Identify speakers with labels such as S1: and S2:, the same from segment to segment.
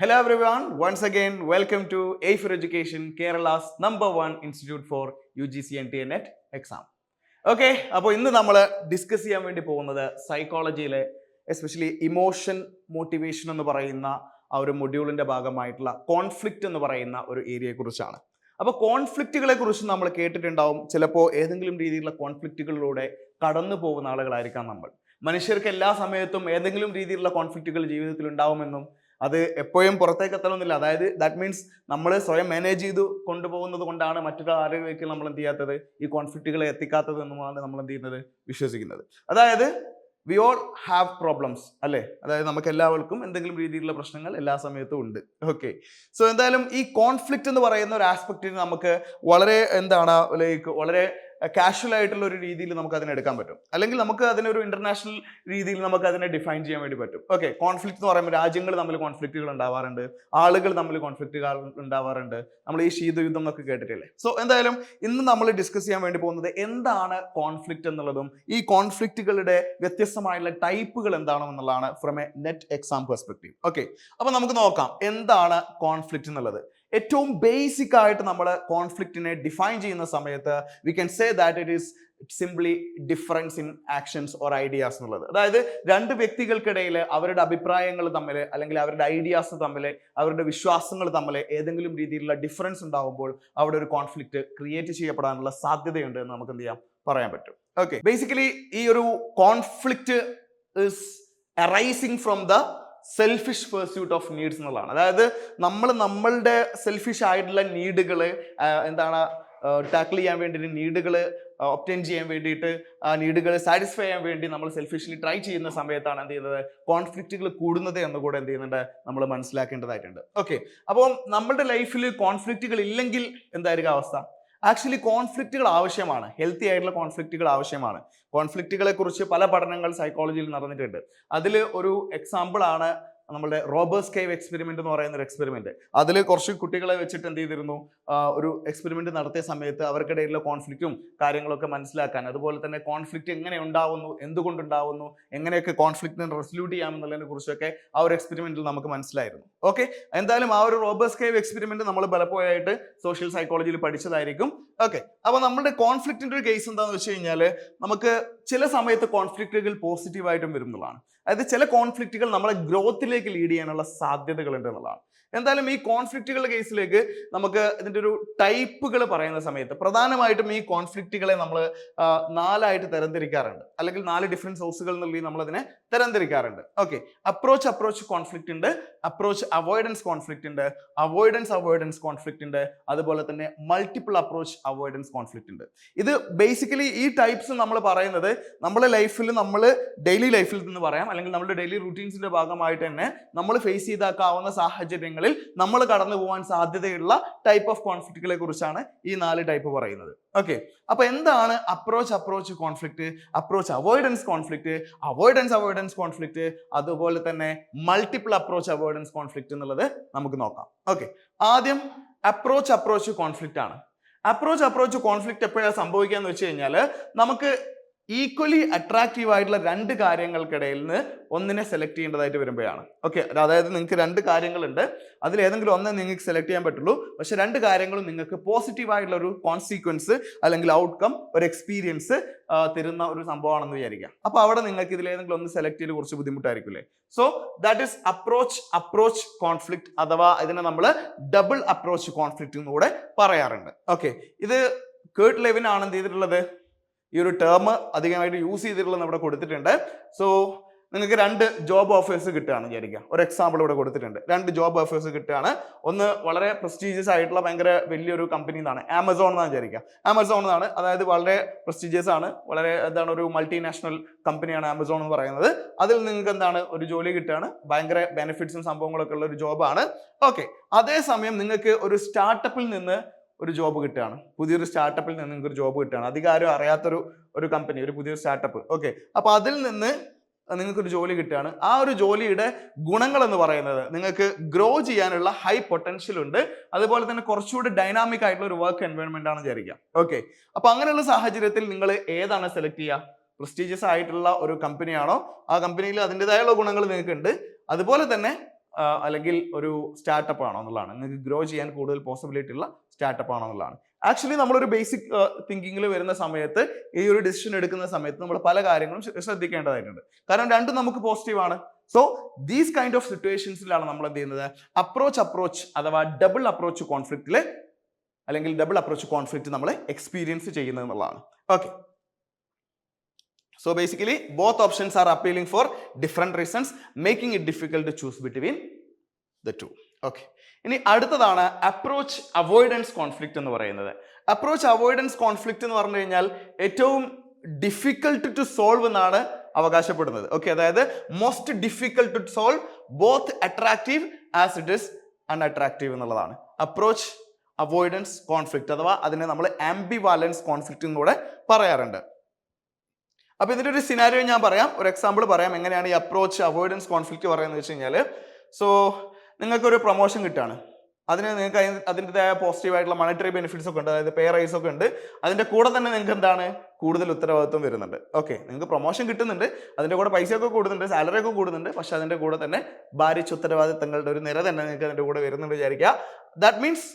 S1: Hello everyone, once again, welcome to number one Education, Kerala's number one institute for UGC and TNET exam. Okay അപ്പോൾ ഇന്ന് നമ്മൾ discuss ചെയ്യാൻ വേണ്ടി പോകുന്നത് സൈക്കോളജിയിലെ especially emotion motivation എന്ന് പറയുന്ന ആ ഒരു മൊഡ്യൂളിന്റെ ഭാഗമായിട്ടുള്ള കോൺഫ്ലിക്റ്റ് എന്ന് പറയുന്ന ഒരു ഏരിയയെക്കുറിച്ചാണ് അപ്പോൾ കോൺഫ്ലിക്റ്റുകളെ കുറിച്ച് നമ്മൾ കേട്ടിട്ടുണ്ടാവും. ചിലപ്പോൾ ഏതെങ്കിലും രീതിയിലുള്ള കോൺഫ്ലിക്റ്റുകളിലൂടെ കടന്നു പോകുന്ന ആളുകളായിരിക്കാം നമ്മൾ. മനുഷ്യർക്ക് എല്ലാ സമയത്തും ഏതെങ്കിലും രീതിയിലുള്ള കോൺഫ്ലിക്റ്റുകൾ ജീവിതത്തിൽ ഉണ്ടാവുമെന്നും അത് എപ്പോഴും പുറത്തേക്ക് എത്തണമെന്നില്ല. അതായത് ദാറ്റ് മീൻസ് നമ്മൾ സ്വയം മാനേജ് ചെയ്ത് കൊണ്ടുപോകുന്നത് കൊണ്ടാണ് മറ്റൊരാളിലേക്ക് നമ്മൾ എന്ത് ചെയ്യാത്തത്? ഈ കോൺഫ്ലിക്റ്റുകളെ എത്തിക്കാത്തത് എന്നുമാണ് നമ്മൾ എന്ത് ചെയ്യുന്നത്? വിശ്വസിക്കുന്നത്. അതായത് വി ഓൾ ഹാവ് പ്രോബ്ലംസ് അല്ലേ? അതായത് നമുക്ക് എല്ലാവർക്കും എന്തെങ്കിലും രീതിയിലുള്ള പ്രശ്നങ്ങൾ എല്ലാ സമയത്തും ഉണ്ട്. ഓക്കെ സോ എന്തായാലും ഈ കോൺഫ്ലിക്റ്റ് എന്ന് പറയുന്ന ഒരു ആസ്പെക്റ്റിന് നമുക്ക് വളരെ എന്താണ് ലൈക്ക് വളരെ കാഷ്വൽ ആയിട്ടുള്ള ഒരു രീതിയിൽ നമുക്ക് അതിനെ എടുക്കാൻ പറ്റും. അല്ലെങ്കിൽ നമുക്ക് അതിനൊരു ഇന്റർനാഷണൽ രീതിയിൽ നമുക്ക് അതിനെ ഡിഫൈൻ ചെയ്യാൻ വേണ്ടി പറ്റും. ഓക്കെ കോൺഫ്ലിക്ട് എന്ന് പറയുമ്പോൾ രാജ്യങ്ങൾ തമ്മിൽ കോൺഫ്ലിക്റ്റുകൾ ഉണ്ടാവാറുണ്ട്. ആളുകൾ തമ്മിൽ കോൺഫ്ലിക്റ്റുകൾ ഉണ്ടാവാറുണ്ട്. നമ്മൾ ഈ ശീതയുദ്ധം എന്നൊക്കെ കേട്ടിട്ടില്ലേ? സോ എന്തായാലും ഇന്ന് നമ്മൾ ഡിസ്കസ് ചെയ്യാൻ വേണ്ടി പോകുന്നത് എന്താണ് കോൺഫ്ലിക്റ്റ് എന്നുള്ളതും ഈ കോൺഫ്ലിക്റ്റുകളുടെ വ്യത്യസ്തമായുള്ള ടൈപ്പുകൾ എന്താണോ എന്നുള്ളതാണ് from a net exam perspective okay അപ്പൊ നമുക്ക് നോക്കാം എന്താണ് കോൺഫ്ലിക്റ്റ് എന്നുള്ളത്? ഏറ്റവും ബേസിക് ആയിട്ട് നമ്മൾ കോൺഫ്ലിക്റ്റിനെ ഡിഫൈൻ ചെയ്യുന്ന സമയത്ത് we can say that it is simply difference in actions or ideas എന്നുള്ളത്. അതായത് രണ്ട് വ്യക്തികൾക്കിടയിൽ അവരുടെ അഭിപ്രായങ്ങൾ തമ്മിൽ അല്ലെങ്കിൽ അവരുടെ ഐഡിയാസ് തമ്മിൽ അവരുടെ വിശ്വാസങ്ങൾ തമ്മിൽ ഏതെങ്കിലും രീതിയിലുള്ള ഡിഫറൻസ് ഉണ്ടാകുമ്പോൾ അവിടെ ഒരു കോൺഫ്ലിക്റ്റ് ക്രിയേറ്റ് ചെയ്യപ്പെടാനുള്ള സാധ്യതയുണ്ട് എന്ന് നമുക്ക് എന്ത് ചെയ്യാം? പറയാൻ പറ്റും. ഓക്കെ ബേസിക്കലി ഈ ഒരു conflict is arising from the selfish pursuit of needs എന്നുള്ളതാണ്. അതായത് നമ്മൾ നമ്മളുടെ സെൽഫിഷ് ആയിട്ടുള്ള നീഡുകൾ എന്താണ് ടാക്കിൾ ചെയ്യാൻ വേണ്ടിയിട്ട് നീഡുകൾ ഒപ്റ്റൈൻ ചെയ്യാൻ വേണ്ടിയിട്ട് ആ നീഡുകൾ സാറ്റിസ്ഫൈ ചെയ്യാൻ വേണ്ടി നമ്മൾ സെൽഫിഷ്ലി ട്രൈ ചെയ്യുന്ന സമയത്താണ് എന്ത് ചെയ്യുന്നത്? കോൺഫ്ലിക്റ്റുകൾ കൂടുന്നത് എന്ന് കൂടെ എന്ത് ചെയ്യുന്നുണ്ട്? നമ്മൾ മനസ്സിലാക്കേണ്ടതായിട്ടുണ്ട്. ഓക്കെ അപ്പോൾ നമ്മുടെ ലൈഫിൽ കോൺഫ്ലിക്റ്റുകൾ ഇല്ലെങ്കിൽ എന്തായിരിക്കും അവസ്ഥ? ആക്ച്വലി കോൺഫ്ലിക്റ്റുകൾ ആവശ്യമാണ്. ഹെൽത്തി ആയിട്ടുള്ള കോൺഫ്ലിക്റ്റുകൾ ആവശ്യമാണ്. കോൺഫ്ലിക്റ്റുകളെ കുറിച്ച് പല പഠനങ്ങൾ സൈക്കോളജിയിൽ നടന്നിട്ടുണ്ട്. അതിൽ ഒരു എക്സാമ്പിൾ ആണ് നമ്മുടെ റോബേഴ്സ് കേവ് എക്സ്പെരിമെന്റ് എന്ന് പറയുന്ന ഒരു എക്സ്പെരിമെന്റ് അതിൽ കുറച്ച് കുട്ടികളെ വെച്ചിട്ട് എന്ത് ചെയ്തിരുന്നു? ഒരു എക്സ്പെരിമെന്റ് നടത്തിയ സമയത്ത് അവർക്കിടയിലുള്ള കോൺഫ്ലിക്റ്റും കാര്യങ്ങളൊക്കെ മനസ്സിലാക്കാൻ. അതുപോലെ തന്നെ കോൺഫ്ലിക്റ്റ് എങ്ങനെ ഉണ്ടാവുന്നു? എന്തുകൊണ്ടുണ്ടാവുന്നു? എങ്ങനെയൊക്കെ കോൺഫ്ലിക്റ്റിനെ റെസൊല്യൂട്ട് ചെയ്യാമെന്നുള്ളതിനെ കുറിച്ചൊക്കെ ആ ഒരു എക്സ്പെരിമെന്റിൽ നമുക്ക് മനസ്സിലായിരുന്നു. ഓക്കെ എന്തായാലും ആ ഒരു റോബേഴ്സ് കേവ് എക്സ്പെരിമെന്റ് നമ്മൾ പലപ്പോഴായിട്ട് സോഷ്യൽ സൈക്കോളജിയിൽ പഠിച്ചതായിരിക്കും. ഓക്കെ അപ്പോൾ നമ്മുടെ കോൺഫ്ലിക്റ്റിന്റെ ഒരു കേസ് എന്താണെന്ന് വെച്ച് കഴിഞ്ഞാൽ നമുക്ക് ചില സമയത്ത് കോൺഫ്ലിക്റ്റുകൾ പോസിറ്റീവായിട്ടും വരും എന്നുള്ളതാണ്. അതായത് ചില കോൺഫ്ലിക്റ്റുകൾ നമ്മളെ ഗ്രോത്തിലേക്ക് ലീഡ് ചെയ്യാനുള്ള സാധ്യതകളുണ്ട് എന്നുള്ളതാണ്. എന്തായാലും ഈ കോൺഫ്ലിക്റ്റുകളുടെ കേസിലേക്ക് നമുക്ക് ഇതിന്റെ ഒരു ടൈപ്പുകൾ പറയുന്ന സമയത്ത് പ്രധാനമായിട്ടും ഈ കോൺഫ്ലിക്റ്റുകളെ നമ്മൾ നാലായിട്ട് തരംതിരിക്കാറുണ്ട്. അല്ലെങ്കിൽ നാല് ഡിഫറെന്റ് സോഴ്സുകൾ എന്നുള്ളി നമ്മളതിനെ തരംതിരിക്കാറുണ്ട്. ഓക്കെ അപ്രോച്ച് അപ്രോച്ച് കോൺഫ്ലിക്റ്റ് ഉണ്ട്. അപ്രോച്ച് അവോയ്ഡൻസ് കോൺഫ്ലിക്റ്റ് ഉണ്ട്. അവോയ്ഡൻസ് അവോയ്ഡൻസ് കോൺഫ്ലിക്റ്റ് ഉണ്ട്. അതുപോലെ തന്നെ മൾട്ടിപ്പിൾ അപ്രോച്ച് അവോയ്ഡൻസ് കോൺഫ്ലിക്റ്റ് ഉണ്ട്. ഇത് ബേസിക്കലി ഈ ടൈപ്സ് നമ്മൾ പറയുന്നത് നമ്മുടെ ലൈഫിൽ നമ്മൾ ഡെയിലി ലൈഫിൽ നിന്ന് പറയാം. അല്ലെങ്കിൽ നമ്മുടെ ഡെയിലി റുട്ടീൻസിന്റെ ഭാഗമായിട്ട് തന്നെ നമ്മൾ ഫേസ് ചെയ്താക്കാവുന്ന സാഹചര്യങ്ങളിൽ നമ്മൾ കടന്നു പോകാൻ സാധ്യതയുള്ള ടൈപ്പ് ഓഫ് കോൺഫ്ലിക്റ്റുകളെ കുറിച്ചാണ് ഈ നാല് ടൈപ്പ് പറയുന്നത്. ഓക്കെ അപ്പൊ എന്താണ് approach approach conflict approach avoidance conflict avoidance avoidance conflict അതുപോലെ തന്നെ മൾട്ടിപ്പിൾ അപ്രോച്ച് അവോയ്ഡൻസ് കോൺഫ്ലിക്റ്റ് എന്നുള്ളത് നമുക്ക് നോക്കാം. ഓക്കെ ആദ്യം അപ്രോച്ച് അപ്രോച്ച് കോൺഫ്ലിക്റ്റ് ആണ്. അപ്രോച്ച് അപ്രോച്ച് കോൺഫ്ലിക്റ്റ് എപ്പോഴാണ് സംഭവിക്കുക എന്ന് വെച്ച് കഴിഞ്ഞാൽ നമുക്ക് ഈക്വലി അട്രാക്റ്റീവ് ആയിട്ടുള്ള രണ്ട് കാര്യങ്ങൾക്കിടയിൽ നിന്ന് ഒന്നിനെ സെലക്ട് ചെയ്യേണ്ടതായിട്ട് വരുമ്പോഴാണ്. ഓക്കെ അതായത് നിങ്ങൾക്ക് രണ്ട് കാര്യങ്ങളുണ്ട്. അതിൽ ഏതെങ്കിലും ഒന്നേ നിങ്ങൾക്ക് സെലക്ട് ചെയ്യാൻ പറ്റുള്ളൂ. പക്ഷെ രണ്ട് കാര്യങ്ങളും നിങ്ങൾക്ക് പോസിറ്റീവ് ആയിട്ടുള്ള ഒരു കോൺസിക്വൻസ് അല്ലെങ്കിൽ ഔട്ട്കം ഒരു എക്സ്പീരിയൻസ് തരുന്ന ഒരു സംഭവമാണെന്ന് വിചാരിക്കാം അപ്പോൾ അവിടെ നിങ്ങൾക്ക് ഇതിൽ ഏതെങ്കിലും ഒന്ന് സെലക്ട് ചെയ്ത് കുറച്ച് ബുദ്ധിമുട്ടായിരിക്കില്ലേ? So that is approach approach conflict അഥവാ ഇതിനെ നമ്മൾ ഡബിൾ അപ്രോച്ച് കോൺഫ്ലിക്റ്റ് എന്നുകൂടെ പറയാറുണ്ട്. ഓക്കെ ഇത് കേർട്ട് ലെവിൻ ആണ് എന്ത് ചെയ്തിട്ടുള്ളത്? ഈ ഒരു ടേം അധികമായിട്ട് യൂസ് ചെയ്തിട്ടുള്ളത് ഇവിടെ കൊടുത്തിട്ടുണ്ട്. സോ നിങ്ങൾക്ക് രണ്ട് ജോബ് ഓഫേഴ്സ് കിട്ടുകയാണ് വിചാരിക്കുക. ഒരു എക്സാമ്പിൾ ഇവിടെ കൊടുത്തിട്ടുണ്ട്. രണ്ട് ജോബ് ഓഫേഴ്സ് കിട്ടുകയാണ്. ഒന്ന് വളരെ പ്രസ്റ്റീജിയസ് ആയിട്ടുള്ള ഭയങ്കര വലിയൊരു കമ്പനി എന്നാണ് ആമസോൺ എന്നാണ് വിചാരിക്കുക. ആമസോൺ എന്നാണ്. അതായത് വളരെ പ്രസ്റ്റീജിയസ് ആണ്. വളരെ എന്താണ് ഒരു മൾട്ടിനാഷണൽ കമ്പനിയാണ് ആമസോൺ എന്ന് പറയുന്നത്. അതിൽ നിങ്ങൾക്ക് എന്താണ്? ഒരു ജോലി കിട്ടുകയാണ്. ഭയങ്കര ബെനിഫിറ്റ്സും സംഭവങ്ങളൊക്കെ ഉള്ള ഒരു ജോബാണ് ഓക്കെ അതേസമയം നിങ്ങൾക്ക് ഒരു സ്റ്റാർട്ടപ്പിൽ നിന്ന് ഒരു ജോബ് കിട്ടുകയാണ്. പുതിയൊരു സ്റ്റാർട്ടപ്പിൽ നിന്ന് നിങ്ങൾക്ക് ഒരു ജോബ് കിട്ടുകയാണ്. അധികം ആരും അറിയാത്തൊരു ഒരു കമ്പനി ഒരു പുതിയൊരു സ്റ്റാർട്ടപ്പ് ഓക്കെ അപ്പോൾ അതിൽ നിന്ന് നിങ്ങൾക്കൊരു ജോലി കിട്ടുകയാണ്. ആ ഒരു ജോലിയുടെ ഗുണങ്ങൾ എന്ന് പറയുന്നത് നിങ്ങൾക്ക് ഗ്രോ ചെയ്യാനുള്ള ഹൈ പൊട്ടൻഷ്യൽ ഉണ്ട്. അതുപോലെ തന്നെ കുറച്ചുകൂടി ഡൈനാമിക് ആയിട്ടുള്ള ഒരു വർക്ക് എൻവയോൺമെന്റ് ആണ് വിചാരിക്കാം ഓക്കെ അപ്പൊ അങ്ങനെയുള്ള സാഹചര്യത്തിൽ നിങ്ങൾ ഏതാണ് സെലക്ട് ചെയ്യുക? പ്രസ്റ്റീജിയസ് ആയിട്ടുള്ള ഒരു കമ്പനിയാണോ ആ കമ്പനിയിൽ അതിന്റെതായുള്ള ഗുണങ്ങൾ നിങ്ങൾക്കുണ്ട്. അതുപോലെ തന്നെ അല്ലെങ്കിൽ ഒരു സ്റ്റാർട്ടപ്പ് ആണോ എന്നുള്ളതാണ്. നിങ്ങൾക്ക് ഗ്രോ ചെയ്യാൻ കൂടുതൽ പോസിബിലിറ്റി ഉള്ള സ്റ്റാർട്ടപ്പ് ആണോ എന്നുള്ളതാണ്. ആക്ച്വലി നമ്മളൊരു ബേസിക് തിങ്കിങ്ങിൽ വരുന്ന സമയത്ത് ഈ ഒരു ഡിസിഷൻ എടുക്കുന്ന സമയത്ത് നമ്മൾ പല കാര്യങ്ങളും ശ്രദ്ധിക്കേണ്ടതായിട്ടുണ്ട്. കാരണം രണ്ടും നമുക്ക് പോസിറ്റീവ് ആണ്. സോ ദീസ് കൈൻഡ് ഓഫ് സിറ്റുവേഷൻസിലാണ് നമ്മൾ എന്ത് ചെയ്യുന്നത്? അപ്രോച്ച് അപ്രോച്ച് അഥവാ ഡബിൾ അപ്രോച്ച് കോൺഫ്ലിക്റ്റിൽ അല്ലെങ്കിൽ ഡബിൾ അപ്രോച്ച് കോൺഫ്ലിക്റ്റ് നമ്മൾ എക്സ്പീരിയൻസ് ചെയ്യുന്നത് എന്നുള്ളതാണ്. Okay so basically both options are appealing for different reasons making it difficult to choose between the two okay ഇനി അടുത്തതാണ് അപ്രോച്ച് അവോയ്ഡൻസ് കോൺഫ്ലിക്റ്റ് എന്ന് പറയുന്നത്. അപ്രോച്ച് അവോയ്ഡൻസ് കോൺഫ്ലിക്റ്റ് എന്ന് പറഞ്ഞു കഴിഞ്ഞാൽ ഏറ്റവും ഡിഫിക്കൽട്ട് ടു സോൾവ് എന്നാണ് അവകാശപ്പെടുന്നത്. ഓക്കെ അതായത് most difficult to solve both attractive as it is unattractive എന്നുള്ളതാണ്. അപ്രോച്ച് അവോയ്ഡൻസ് കോൺഫ്ലിക്റ്റ് അഥവാ അതിനെ നമ്മൾ ആംബി ആംബിവാലൻസ് കോൺഫ്ലിക്റ്റ് എന്നൂടെ പറയാറുണ്ട്. അപ്പൊ ഇതിന്റെ ഒരു സിനാരിയോ ഞാൻ പറയാം. ഒരു എക്സാമ്പിൾ പറയാം. എങ്ങനെയാണ് ഈ അപ്രോച്ച് അവോയ്ഡൻസ് കോൺഫ്ലിക്റ്റ് പറയുന്നത് വെച്ച് കഴിഞ്ഞാൽ സോ നിങ്ങൾക്കൊരു പ്രൊമോഷൻ കിട്ടുകയാണ് അതിന് നിങ്ങൾക്ക് അതിന് അതിന്റെതായ പോസിറ്റീവ് ആയിട്ടുള്ള മോണിറ്ററി ബെനിഫിറ്റ്സ് ഒക്കെ ഉണ്ട്. അതായത് പേ റൈസ് ഒക്കെ ഉണ്ട്. അതിന്റെ കൂടെ തന്നെ നിങ്ങൾക്ക് എന്താണ്? കൂടുതൽ ഉത്തരവാദിത്വം വരുന്നുണ്ട്. ഓക്കെ നിങ്ങൾക്ക് പ്രൊമോഷൻ കിട്ടുന്നുണ്ട്. അതിന്റെ കൂടെ പൈസയൊക്കെ കൂടുന്നുണ്ട്. സാലറി ഒക്കെ കൂടുന്നുണ്ട്. പക്ഷെ അതിന്റെ കൂടെ തന്നെ ഭാരിച്ച ഉത്തരവാദിത്തങ്ങളുടെ ഒരു നിര തന്നെ നിങ്ങൾക്ക് അതിന്റെ കൂടെ വരുന്നുണ്ട് വിചാരിക്കുക. That means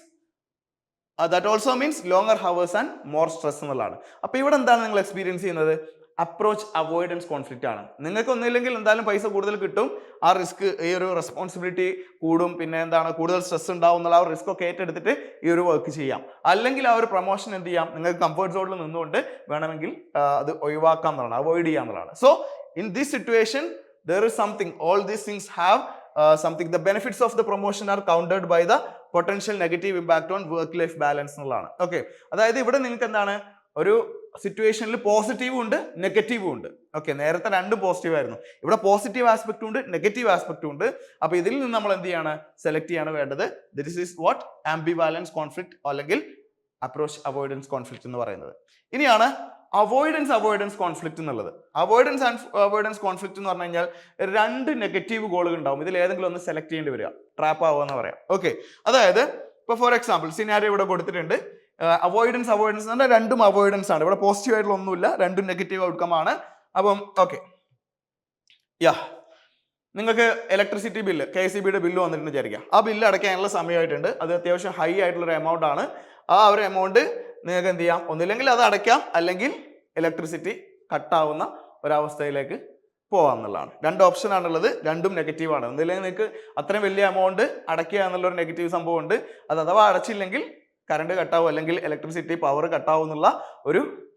S1: that also means longer hours and more stress എന്നുള്ളതാണ്. അപ്പോൾ ഇവിടെ എന്താണ് നിങ്ങൾ എക്സ്പീരിയൻസ് ചെയ്യുന്നത്? അപ്രോച്ച് അവോയ്ഡൻസ് കോൺഫ്ലിക്റ്റ് ആണ്. നിങ്ങൾക്ക് ഒന്നുമില്ലെങ്കിൽ എന്തായാലും പൈസ കൂടുതൽ കിട്ടും. ആ റിസ്ക് ഈ ഒരു റെസ്പോൺസിബിലിറ്റി കൂടും. പിന്നെ എന്താണ്? കൂടുതൽ സ്ട്രെസ് ഉണ്ടാവും എന്നുള്ള ആ റിസ്ക് ഒക്കെ ഏറ്റെടുത്തിട്ട് ഈ ഒരു വർക്ക് ചെയ്യാം. അല്ലെങ്കിൽ ആ ഒരു പ്രൊമോഷൻ എന്ത് ചെയ്യാം? നിങ്ങൾക്ക് കംഫർട്ട് സോണിൽ നിന്നുകൊണ്ട് വേണമെങ്കിൽ അത് ഒഴിവാക്കാം എന്നുള്ളതാണ്. അവോയ്ഡ് ചെയ്യാം എന്നുള്ളതാണ്. So in this situation there is something all these things have something the benefits of the promotion are counted by the potential negative impact on work life balance എന്നുള്ളതാണ്. ഓക്കെ അതായത് ഇവിടെ നിങ്ങൾക്ക് എന്താണ്? ഒരു സിറ്റുവേഷനിൽ പോസിറ്റീവും ഉണ്ട് നെഗറ്റീവും ഉണ്ട്. ഓക്കെ നേരത്തെ രണ്ടും പോസിറ്റീവ് ആയിരുന്നു. ഇവിടെ പോസിറ്റീവ് ആസ്പെക്റ്റും ഉണ്ട് നെഗറ്റീവ് ആസ്പെക്റ്റും ഉണ്ട്. അപ്പൊ ഇതിൽ നിന്ന് നമ്മൾ എന്ത് ചെയ്യാണ്? സെലക്ട് ചെയ്യാണ് വേണ്ടത്. This is what ambivalence conflict അല്ലെങ്കിൽ അപ്രോച്ച് അവോയ്ഡൻസ് കോൺഫ്ലിക്ട് എന്ന് പറയുന്നത്. ഇനിയാണ് അവോയ്ഡൻസ് അവോയ്ഡൻസ് കോൺഫ്ലിക്ട് എന്നുള്ളത്. അവോയ്ഡൻസ് അവോയ്ഡൻസ് കോൺഫ്ലിക്ട് എന്ന് പറഞ്ഞു കഴിഞ്ഞാൽ രണ്ട് നെഗറ്റീവ് ഗോളുകൾ ഉണ്ടാവും. ഇതിൽ ഏതെങ്കിലും ഒന്ന് സെലക്ട് ചെയ്യേണ്ടി വരിക. ട്രാപ്പ് ആവുക എന്ന് പറയാം. ഓക്കെ അതായത് ഇപ്പൊ ഫോർ എക്സാമ്പിൾ സിനാരി ഇവിടെ കൊടുത്തിട്ടുണ്ട്. അവോയ്ഡൻസ് അവോയ്ഡൻസ് എന്ന് പറഞ്ഞാൽ രണ്ടും അവോയ്ഡൻസ് ആണ്. ഇവിടെ പോസിറ്റീവ് ആയിട്ടുള്ള ഒന്നുമില്ല രണ്ടും നെഗറ്റീവ് ഔട്ട്കം ആണ്. അപ്പം ഓക്കെ യാ നിങ്ങൾക്ക് ഇലക്ട്രിസിറ്റി ബില്ല് കെ സി ബിയുടെ ബില്ല് വന്നിട്ടുണ്ട് വിചാരിക്കാം ആ ബില്ല് അടയ്ക്കാനുള്ള സമയമായിട്ടുണ്ട്. അത് അത്യാവശ്യം ഹൈ ആയിട്ടുള്ള ഒരു എമൗണ്ട് ആണ്. ആ ഒരു എമൗണ്ട് നിങ്ങൾക്ക് എന്ത് ചെയ്യാം? ഒന്നില്ലെങ്കിൽ അത് അടയ്ക്കാം അല്ലെങ്കിൽ ഇലക്ട്രിസിറ്റി കട്ടാവുന്ന ഒരവസ്ഥയിലേക്ക് പോകാം എന്നുള്ളതാണ്. രണ്ട് ഓപ്ഷൻ ആണുള്ളത് രണ്ടും നെഗറ്റീവാണ് ഒന്നില്ലെങ്കിൽ നിങ്ങൾക്ക് അത്രയും വലിയ എമൗണ്ട് അടയ്ക്കുക എന്നുള്ളൊരു നെഗറ്റീവ് സംഭവമുണ്ട്. അത് അഥവാ അടച്ചില്ലെങ്കിൽ കറണ്ട് കട്ടാവും അല്ലെങ്കിൽ ഇലക്ട്രിസിറ്റി പവർ കട്ടാവും എന്നുള്ള ഒരു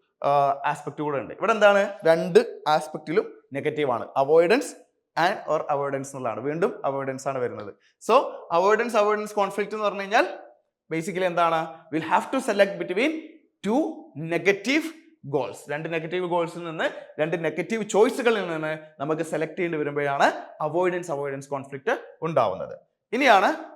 S1: ആസ്പെക്ട് കൂടെ ഉണ്ട്. ഇവിടെ എന്താണ്? രണ്ട് ആസ്പെക്റ്റിലും നെഗറ്റീവ് ആണ്. അവോയ്ഡൻസ് ആൻഡ് ഓർ അവോയ്ഡൻസ് എന്നുള്ളതാണ്. വീണ്ടും അവോയ്ഡൻസ് ആണ് വരുന്നത്. സോ അവോയ്ഡൻസ് അവോയ്ഡൻസ് കോൺഫ്ലിക്റ്റ് എന്ന് പറഞ്ഞു കഴിഞ്ഞാൽ ബേസിക്കലി എന്താണ്? Will have to select between two negative goals രണ്ട് നെഗറ്റീവ് ഗോൾസിൽ നിന്ന് രണ്ട് നെഗറ്റീവ് ചോയ്സുകളിൽ നിന്ന് നമുക്ക് സെലക്ട് ചെയ്യേണ്ടി വരുമ്പോഴാണ് അവോയ്ഡൻസ് അവോയ്ഡൻസ് കോൺഫ്ലിക്റ്റ് ഉണ്ടാവുന്നത്. ഇനിയാണ്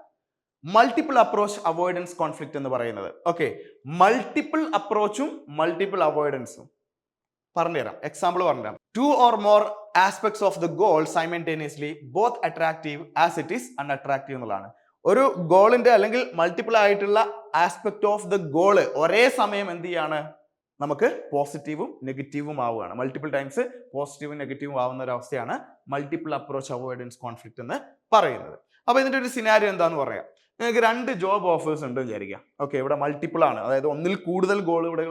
S1: മൾട്ടിപ്പിൾ അപ്രോച്ച് അവോയ്ഡൻസ് കോൺഫ്ലിക്റ്റ് എന്ന് പറയുന്നത്. ഓക്കെ മൾട്ടിപ്പിൾ അപ്രോച്ചും മൾട്ടിപ്പിൾ അവോയ്ഡൻസും പറഞ്ഞുതരാം. എക്സാമ്പിൾ പറഞ്ഞുതരാം. Two or more aspects of the goal simultaneously both attractive as it is unattractive എന്നുള്ളതാണ്. ഒരു ഗോളിന്റെ അല്ലെങ്കിൽ മൾട്ടിപ്പിൾ ആയിട്ടുള്ള ആസ്പെക്ട് ഓഫ് ദ ഗോൾ ഒരേ സമയം എന്ത് ചെയ്യാണ്? നമുക്ക് പോസിറ്റീവും നെഗറ്റീവും ആവുകയാണ്. മൾട്ടിപ്പിൾ ടൈംസ് പോസിറ്റീവും നെഗറ്റീവും ആവുന്ന ഒരു അവസ്ഥയാണ് മൾട്ടിപ്പിൾ അപ്രോച്ച് അവോയ്ഡൻസ് കോൺഫ്ലിക്റ്റ് എന്ന് പറയുന്നത്. അപ്പൊ ഇതിന്റെ ഒരു സിനാരിയോ എന്താന്ന് പറയാം. നിങ്ങൾക്ക് രണ്ട് ജോബ് ഓഫേഴ്സ് ഉണ്ട് വിചാരിക്കാം ഓക്കെ ഇവിടെ മൾട്ടിപ്പിൾ ആണ്. അതായത് ഒന്നിൽ കൂടുതൽ ഗോൾ ഇവിടെ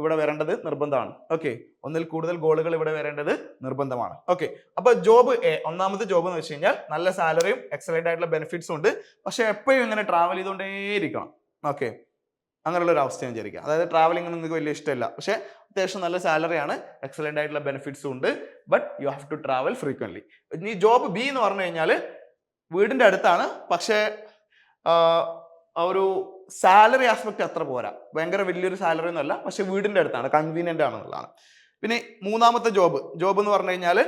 S1: ഇവിടെ വരേണ്ടത് നിർബന്ധമാണ്. ഓക്കെ ഒന്നിൽ കൂടുതൽ ഗോളുകൾ ഇവിടെ വരേണ്ടത് നിർബന്ധമാണ്. ഓക്കെ അപ്പൊ ജോബ് എ ഒന്നാമത്തെ ജോബ് എന്ന് വെച്ച് കഴിഞ്ഞാൽ നല്ല സാലറിയും എക്സലന്റ് ആയിട്ടുള്ള ബെനിഫിറ്റ്സും ഉണ്ട്. പക്ഷെ എപ്പോഴും ഇങ്ങനെ ട്രാവൽ ചെയ്തുകൊണ്ടേയിരിക്കണം. ഓക്കെ അങ്ങനെയുള്ള ഒരു അവസ്ഥ വിചാരിക്കുക. അതായത് ട്രാവലിംഗ് നിങ്ങൾക്ക് വലിയ ഇഷ്ടമില്ല. പക്ഷേ അത്യാവശ്യം നല്ല സാലറിയാണ് എക്സലന്റ് ആയിട്ടുള്ള ബെനിഫിറ്റ്സും ഉണ്ട്. But you have to travel frequently ഇനി ജോബ് ബി എന്ന് പറഞ്ഞു കഴിഞ്ഞാൽ വീടിന്റെ അടുത്താണ്. പക്ഷേ ഒരു സാലറി ആസ്പെക്ട് അത്ര പോരാ. ഭയങ്കര വലിയൊരു സാലറി ഒന്നുമല്ല പക്ഷെ വീടിന്റെ അടുത്താണ് കൺവീനിയന്റ് ആണെന്നുള്ളതാണ്. പിന്നെ മൂന്നാമത്തെ ജോബ് ജോബ് എന്ന് പറഞ്ഞു കഴിഞ്ഞാൽ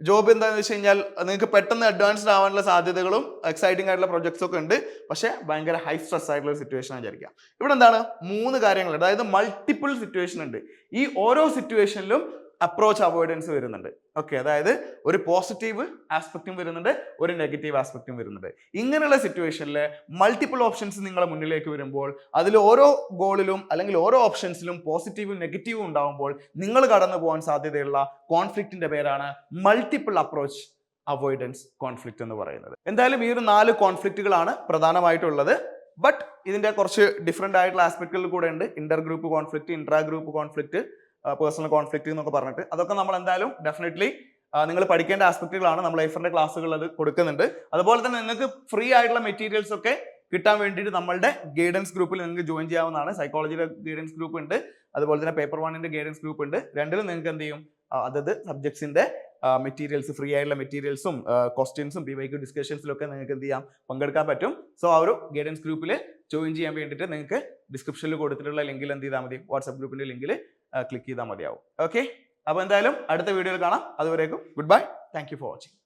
S1: ജോബ് എന്താണെന്ന് വെച്ച് കഴിഞ്ഞാൽ നിങ്ങൾക്ക് പെട്ടെന്ന് അഡ്വാൻസ്ഡ് ആവാനുള്ള സാധ്യതകളും എക്സൈറ്റിംഗ് ആയിട്ടുള്ള പ്രൊജക്ട്സ് ഒക്കെ ഉണ്ട് പക്ഷേ ഭയങ്കര ഹൈ സ്ട്രെസ് ആയിട്ടുള്ള സിറ്റുവേഷൻ വിചാരിക്കുക. ഇവിടെ എന്താണ്? മൂന്ന് കാര്യങ്ങൾ അതായത് മൾട്ടിപ്പിൾ സിറ്റുവേഷൻ ഉണ്ട്. ഈ ഓരോ സിറ്റുവേഷനിലും അപ്രോച്ച് അവോയ്ഡൻസ് വരുന്നുണ്ട്. ഓക്കെ അതായത് ഒരു പോസിറ്റീവ് ആസ്പെക്റ്റും വരുന്നുണ്ട് ഒരു നെഗറ്റീവ് ആസ്പെക്റ്റും വരുന്നുണ്ട്. ഇങ്ങനെയുള്ള സിറ്റുവേഷനിൽ മൾട്ടിപ്പിൾ ഓപ്ഷൻസ് നിങ്ങളുടെ മുന്നിലേക്ക് വരുമ്പോൾ അതിൽ ഓരോ ഗോളിലും അല്ലെങ്കിൽ ഓരോ ഓപ്ഷൻസിലും പോസിറ്റീവും നെഗറ്റീവും ഉണ്ടാകുമ്പോൾ നിങ്ങൾ കടന്നു പോകാൻ സാധ്യതയുള്ള കോൺഫ്ലിക്റ്റിന്റെ പേരാണ് മൾട്ടിപ്പിൾ അപ്രോച്ച് അവോയ്ഡൻസ് കോൺഫ്ലിക്റ്റ് എന്ന് പറയുന്നത്. എന്തായാലും ഈ ഒരു നാല് കോൺഫ്ലിക്റ്റുകളാണ് പ്രധാനമായിട്ടുള്ളത്. ബട്ട് ഇതിന്റെ കുറച്ച് ഡിഫറെന്റ് ആയിട്ടുള്ള ആസ്പെക്റ്റുകൾ കൂടെ ഉണ്ട്. Inter group conflict intra group conflict personal conflict എന്നൊക്കെ പറഞ്ഞിട്ട്. അതൊക്കെ നമ്മൾ എന്തായാലും ഡെഫിനറ്റ്ലി നിങ്ങൾ പഠിക്കേണ്ട ആസ്പെക്റ്റുകളാണ് നമ്മൾ ഐഫറിന്റെ ക്ലാസ്സുകൾ അത് കൊടുക്കുന്നുണ്ട്. അതുപോലെ തന്നെ നിങ്ങൾക്ക് ഫ്രീ ആയിട്ടുള്ള മെറ്റീരിയൽസ് ഒക്കെ കിട്ടാൻ വേണ്ടിയിട്ട് നമ്മളുടെ ഗൈഡൻസ് ഗ്രൂപ്പിൽ നിങ്ങൾക്ക് ജോയിൻ ചെയ്യാവുന്നതാണ്. സൈക്കോളജിയുടെ ഗൈഡൻസ് ഗ്രൂപ്പ് ഉണ്ട്. അതുപോലെ തന്നെ പേപ്പർ വണ്ണിന്റെ ഗൈഡൻസ് ഗ്രൂപ്പ് ഉണ്ട്. രണ്ടിലും നിങ്ങൾക്ക് എന്ത് ചെയ്യും? അതത് സബ്ജക്ട്സിന്റെ മെറ്റീരിയൽസ് ഫ്രീ ആയിട്ടുള്ള മെറ്റീരിയൽസും ക്വസ്റ്റ്യൻസും പി വൈക്യു ഡിസ്കഷൻസിലൊക്കെ നിങ്ങൾക്ക് എന്ത് ചെയ്യാം? പങ്കെടുക്കാൻ പറ്റും. സോ ആ ഒരു ഗൈഡൻസ് ഗ്രൂപ്പിൽ ജോയിൻ ചെയ്യാൻ വേണ്ടിയിട്ട് നിങ്ങൾക്ക് ഡിസ്ക്രിപ്ഷനിൽ കൊടുത്തിട്ടുള്ള ലിങ്കിൽ എന്ത് ചെയ്താൽ മതി? വാട്സ്ആപ്പ് ഗ്രൂപ്പിന്റെ ലിങ്കിൽ ക്ലിക്ക് ചെയ്താൽ മതിയാവും. ഓക്കെ അപ്പോൾ എന്തായാലും അടുത്ത വീഡിയോയിൽ കാണാം. അതുവരേക്കും good bye thank for watching